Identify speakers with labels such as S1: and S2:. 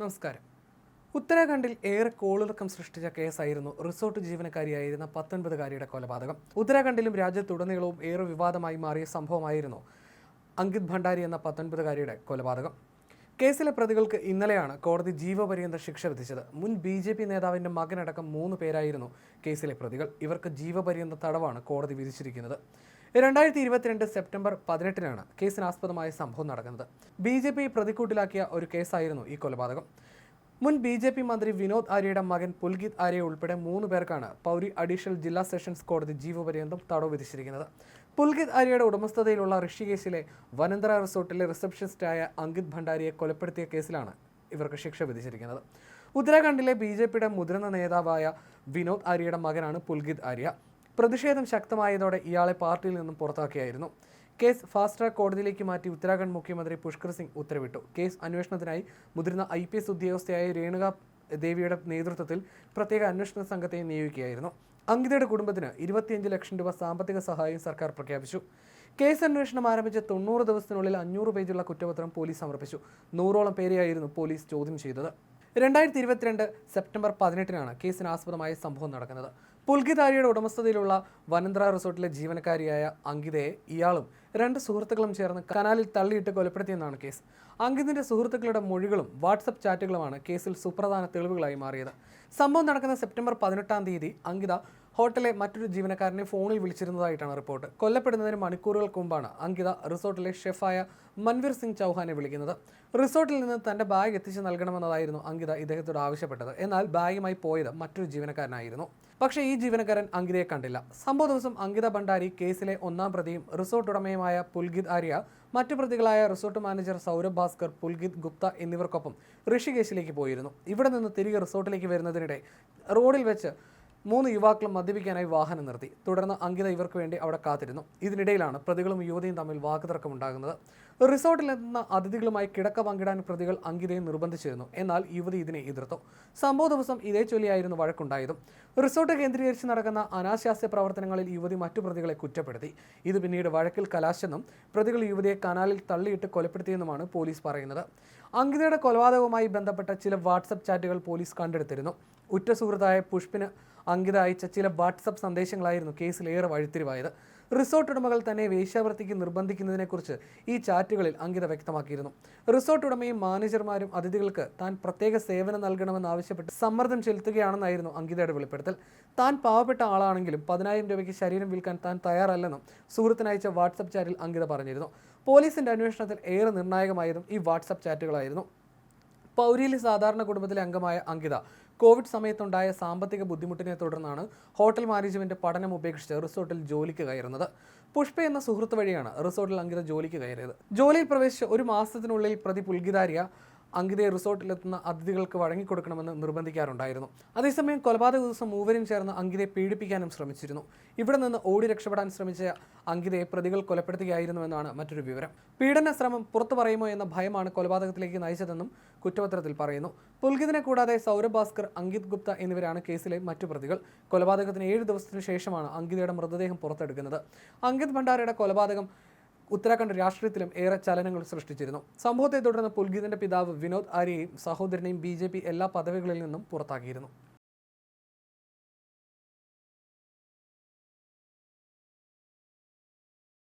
S1: നമസ്കാരം. ഉത്തരാഖണ്ഡിൽ ഏറെ കോളിളക്കം സൃഷ്ടിച്ച കേസായിരുന്നു റിസോർട്ട് ജീവനക്കാരിയായിരുന്ന പത്തൊൻപതുകാരിയുടെ കൊലപാതകം. ഉത്തരാഖണ്ഡിലും രാജ്യത്തുടനീളവും ഏറെ വിവാദമായി മാറിയ സംഭവമായിരുന്നു അങ്കിത് ഭണ്ഡാരി എന്ന പത്തൊൻപതുകാരിയുടെ കൊലപാതകം. കേസിലെ പ്രതികൾക്ക് ഇന്നലെയാണ് കോടതി ജീവപര്യന്ത ശിക്ഷ വിധിച്ചത്. മുൻ ബി ജെ പി നേതാവിന്റെ മകനടക്കം മൂന്ന് പേരായിരുന്നു കേസിലെ പ്രതികൾ. ഇവർക്ക് ജീവപര്യന്ത തടവാണ് കോടതി വിധിച്ചിരിക്കുന്നത്. രണ്ടായിരത്തി ഇരുപത്തിരണ്ട് സെപ്റ്റംബർ പതിനെട്ടിനാണ് കേസിനാസ്പദമായ സംഭവം നടക്കുന്നത്. ബി ജെ പി പ്രതിക്കൂട്ടിലാക്കിയ ഒരു കേസായിരുന്നു ഈ കൊലപാതകം. മുൻ ബി ജെ പി മന്ത്രി വിനോദ് ആര്യയുടെ മകൻ പുൽഗീത് ആര്യ ഉൾപ്പെടെ മൂന്ന് പേർക്കാണ് പൗരി അഡീഷണൽ ജില്ലാ സെഷൻസ് കോടതി ജീവപര്യന്തം തടവ് വിധിച്ചിരിക്കുന്നത് പുൽഗീത് ആര്യയുടെ ഉടമസ്ഥതയിലുള്ള ഋഷികേശിലെ വനന്തര റിസോർട്ടിലെ റിസപ്ഷനിസ്റ്റായ അങ്കിത് ഭണ്ഡാരിയെ കൊലപ്പെടുത്തിയ കേസിലാണ് ഇവർക്ക് ശിക്ഷ വിധിച്ചിരിക്കുന്നത്. ഉത്തരാഖണ്ഡിലെ ബി ജെ പിയുടെ മുതിർന്ന നേതാവായ വിനോദ് ആര്യയുടെ മകനാണ് പുൽഗീത് ആര്യ. പ്രതിഷേധം ശക്തമായതോടെ ഇയാളെ പാർട്ടിയിൽ നിന്നും പുറത്താക്കിയായിരുന്നു. കേസ് ഫാസ്റ്റ് ട്രാക്ക് കോടതിയിലേക്ക് മാറ്റി ഉത്തരാഖണ്ഡ് മുഖ്യമന്ത്രി പുഷ്കർ സിംഗ് ഉത്തരവിട്ടു. കേസ് അന്വേഷണത്തിനായി മുതിർന്ന ഐ പി എസ് ഉദ്യോഗസ്ഥയായ രേണുക ദേവിയുടെ നേതൃത്വത്തിൽ പ്രത്യേക അന്വേഷണ സംഘത്തെ നിയോഗിക്കുകയായിരുന്നു. അങ്കിതയുടെ കുടുംബത്തിന് ഇരുപത്തിയഞ്ച് ലക്ഷം രൂപ സാമ്പത്തിക സഹായം സർക്കാർ പ്രഖ്യാപിച്ചു. കേസ് അന്വേഷണം ആരംഭിച്ച തൊണ്ണൂറ് ദിവസത്തിനുള്ളിൽ അഞ്ഞൂറ് പേജുള്ള കുറ്റപത്രം പോലീസ് സമർപ്പിച്ചു. നൂറോളം പേരെയായിരുന്നു പോലീസ് ചോദ്യം ചെയ്തത്. രണ്ടായിരത്തി ഇരുപത്തിരണ്ട് സെപ്റ്റംബർ പതിനെട്ടിനാണ് കേസിനാസ്പദമായ സംഭവം നടക്കുന്നത്. പുൽകിതാരിയുടെ ഉടമസ്ഥതയിലുള്ള വനന്ദ്ര റിസോർട്ടിലെ ജീവനക്കാരിയായ അങ്കിതയെ ഇയാളും രണ്ട് സുഹൃത്തുക്കളും ചേർന്ന് കനാലിൽ തള്ളിയിട്ട് കൊലപ്പെടുത്തിയെന്നാണ് കേസ്. അങ്കിതിന്റെ സുഹൃത്തുക്കളുടെ മൊഴികളും വാട്സപ്പ് ചാറ്റുകളുമാണ് കേസിൽ സുപ്രധാന തെളിവുകളായി മാറിയത്. സംഭവം നടക്കുന്ന സെപ്റ്റംബർ പതിനെട്ടാം തീയതി അങ്കിത ഹോട്ടലിലെ മറ്റൊരു ജീവനക്കാരനെ ഫോണിൽ വിളിച്ചിരുന്നതായിട്ടാണ് റിപ്പോർട്ട്. കൊല്ലപ്പെടുന്നതിന് മണിക്കൂറുകൾക്ക് മുമ്പാണ് അങ്കിത റിസോർട്ടിലെ ഷെഫായ മൻവീർ സിംഗ് ചൗഹാനെ വിളിക്കുന്നത്. റിസോർട്ടിൽ നിന്ന് തന്റെ ബാഗ് എത്തിച്ചു നൽകണമെന്നതായിരുന്നു അങ്കിത ഇദ്ദേഹത്തോട് ആവശ്യപ്പെട്ടത്. എന്നാൽ ബാഗുമായി പോയത് മറ്റൊരു ജീവനക്കാരനായിരുന്നു. പക്ഷേ ഈ ജീവനക്കാരൻ അങ്കിതയെ കണ്ടില്ല. സംഭവ ദിവസം അങ്കിത ഭണ്ഡാരി കേസിലെ ഒന്നാം പ്രതിയും റിസോർട്ട് ഉടമയുമായ പുൽഗിത് ആര്യ മറ്റു പ്രതികളായ റിസോർട്ട് മാനേജർ സൗരഭ് ഭാസ്കർ പുൽഗിത് ഗുപ്ത എന്നിവർക്കൊപ്പം ഋഷികേശിലേക്ക് പോയിരുന്നു. ഇവിടെ നിന്ന് തിരികെ റിസോർട്ടിലേക്ക് വരുന്നതിനിടെ റോഡിൽ വെച്ച് മൂന്ന് യുവാക്കളും മദ്യപിക്കാനായി വാഹനം നിർത്തി. തുടർന്ന് അങ്കിത ഇവർക്ക് വേണ്ടി അവിടെ കാത്തിരുന്നു. ഇതിനിടയിലാണ് പ്രതികളും യുവതിയും തമ്മിൽ വാക്കുതർക്കമുണ്ടാകുന്നത് റിസോർട്ടിലെത്തുന്ന അതിഥികളുമായി കിടക്ക പങ്കിടാൻ പ്രതികൾ അങ്കിതയെ നിർബന്ധിച്ചിരുന്നു. എന്നാൽ യുവതി ഇതിനെ എതിർത്തു. സംഭവ ദിവസം ഇതേ ചൊല്ലിയായിരുന്നു വഴക്കുണ്ടായതും. റിസോർട്ട് കേന്ദ്രീകരിച്ച് നടക്കുന്ന അനാശാസ്യ പ്രവർത്തനങ്ങളിൽ യുവതി മറ്റു പ്രതികളെ കുറ്റപ്പെടുത്തി. ഇത് പിന്നീട് വഴക്കിൽ കലാശെന്നും പ്രതികൾ യുവതിയെ കനാലിൽ തള്ളിയിട്ട് കൊലപ്പെടുത്തിയെന്നുമാണ് പോലീസ് പറയുന്നത്. അങ്കിതയുടെ കൊലപാതകവുമായി ബന്ധപ്പെട്ട ചില വാട്സപ്പ് ചാറ്റുകൾ പോലീസ് കണ്ടെടുത്തിരുന്നു. ഉറ്റ സുഹൃത്തായ പുഷ്പിന് അങ്കിത അയച്ച ചില വാട്സപ്പ് സന്ദേശങ്ങളായിരുന്നു കേസിൽ ഏറെ വഴിത്തിരിവായത്. റിസോർട്ട് ഉടമകൾ തന്നെ വേശ്യാവൃത്തിക്ക് നിർബന്ധിക്കുന്നതിനെക്കുറിച്ച് ഈ ചാറ്റുകളിൽ അങ്കിത വ്യക്തമാക്കിയിരുന്നു. റിസോർട്ട് ഉടമയും മാനേജർമാരും അതിഥികൾക്ക് താൻ പ്രത്യേക സേവനം നൽകണമെന്നാവശ്യപ്പെട്ട് സമ്മർദ്ദം ചെലുത്തുകയാണെന്നായിരുന്നു അങ്കിതയുടെ വെളിപ്പെടുത്തൽ. താൻ പാവപ്പെട്ട ആളാണെങ്കിലും പതിനായിരം രൂപയ്ക്ക് ശരീരം വിൽക്കാൻ താൻ തയ്യാറല്ലെന്നും സുഹൃത്തിനയച്ച വാട്സപ്പ് ചാറ്റിൽ അങ്കിത പറഞ്ഞിരുന്നു. പോലീസിന്റെ അന്വേഷണത്തിൽ ഏറെ നിർണായകമായതും ഈ വാട്സപ്പ് ചാറ്റുകളായിരുന്നു. പൗരിയിലെ സാധാരണ കുടുംബത്തിലെ അംഗമായ അങ്കിത കോവിഡ് സമയത്തുണ്ടായ സാമ്പത്തിക ബുദ്ധിമുട്ടിനെ തുടർന്നാണ് ഹോട്ടൽ മാനേജ്മെന്റ് പഠനം ഉപേക്ഷിച്ച് റിസോർട്ടിൽ ജോലിക്ക് കയറുന്നത്. പുഷ്പ എന്ന സുഹൃത്ത് വഴിയാണ് റിസോർട്ടിൽ അങ്കിത ജോലിക്ക് കയറിയത്. ജോലിയിൽ പ്രവേശിച്ച് ഒരു മാസത്തിനുള്ളിൽ പ്രതി പുൽകിതാരിയ അങ്കിതയെ റിസോർട്ടിലെത്തുന്ന അതിഥികൾക്ക് വഴങ്ങിക്കൊടുക്കണമെന്ന് നിർബന്ധിക്കാറുണ്ടായിരുന്നു. അതേസമയം കൊലപാതക ദിവസം മൂവരും ചേർന്ന് അങ്കിതയെ പീഡിപ്പിക്കാനും ശ്രമിച്ചിരുന്നു. ഇവിടെ നിന്ന് ഓടി രക്ഷപ്പെടാൻ ശ്രമിച്ച അങ്കിതയെ പ്രതികൾ കൊലപ്പെടുത്തുകയായിരുന്നുവെന്നാണ് മറ്റൊരു വിവരം. പീഡന ശ്രമം പുറത്തു പറയുമോ എന്ന ഭയമാണ് കൊലപാതകത്തിലേക്ക് നയിച്ചതെന്നും കുറ്റപത്രത്തിൽ പറയുന്നു. പുൽകിതിനെ കൂടാതെ സൗരഭ് ഭാസ്കർ അങ്കിത് ഗുപ്ത എന്നിവരാണ് കേസിലെ മറ്റു പ്രതികൾ. കൊലപാതകത്തിന് ഏഴ് ദിവസത്തിനു ശേഷമാണ് അങ്കിതയുടെ മൃതദേഹം പുറത്തെടുക്കുന്നത്. അങ്കിത് ഭണ്ഡാരയുടെ കൊലപാതകം ഉത്തരാഖണ്ഡ് രാഷ്ട്രീയത്തിലും ഏറെ ചലനങ്ങൾ സൃഷ്ടിച്ചിരുന്നു. സംഭവത്തെ തുടർന്ന് പുൽഗീതിന്റെ പിതാവ് വിനോദ് ആര്യയെയും സഹോദരനെയും ബി എല്ലാ പദവികളിൽ നിന്നും പുറത്താക്കിയിരുന്നു.